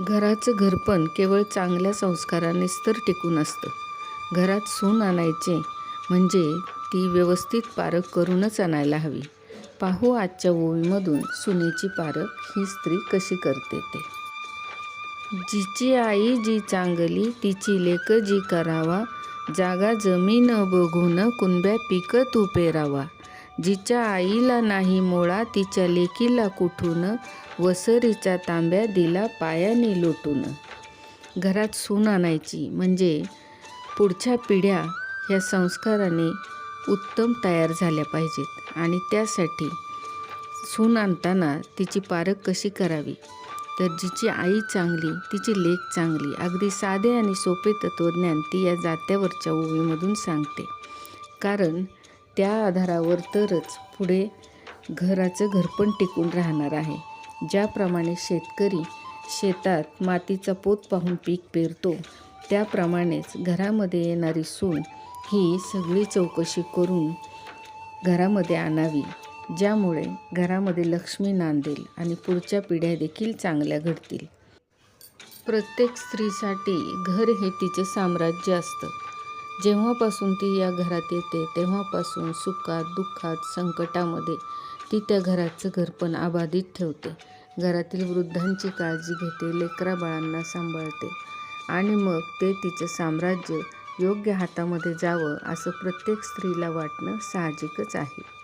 घराचं घरपण केवळ चांगल्या संस्कारानेच तर टिकून असतं. घरात सून आणायचे म्हणजे ती व्यवस्थित पारख करूनच आणायला हवी. पाहू आजच्या ओवीमधून सुनेची पारख ही स्त्री कशी करते ते. जिची आई जी चांगली तिची लेक जी करावा जागा जमीन बघून कुणब्या पिकं तू पेरावा. जिच्या आईला नाही मोळा तिच्या लेकीला कुठून? वसरीचा तांब्या दिला पायाने लोटून. घरात सून आणायची म्हणजे पुढच्या पिढ्या ह्या संस्काराने उत्तम तयार झाल्या पाहिजेत आणि त्यासाठी सून आणताना तिची पारख कशी करावी? तर जिची आई चांगली तिची लेख चांगली अगदी साधे आणि सोपे तत्त्वज्ञान ती या जात्यावरच्या ओवीमधून सांगते. कारण त्या आधारावर तरच पुढे घराचं घरपण टिकून राहणार आहे. ज्याप्रमाणे शेतकरी शेतात मातीचा पोत पाहून पीक पेरतो त्याप्रमाणेच घरामध्ये येणारी सून ही सगळी चौकशी करून घरामध्ये आणावी. ज्यामुळे घरामध्ये लक्ष्मी नांदेल आणि पुढच्या पिढ्या देखील चांगल्या घडतील. प्रत्येक स्त्रीसाठी घर हे तिचे साम्राज्य असतं. जेव्हापासून ती या घरात येते तेव्हापासून सुखात दुःखात संकटामध्ये ती त्या घराचं घरपण अबाधित ठेवते. घरातील वृद्धांची काळजी घेते लेकरा बाळांना सांभाळते आणि मग ते तिचं साम्राज्य योग्य हातामध्ये जावं असं प्रत्येक स्त्रीला वाटणं साहजिकच आहे.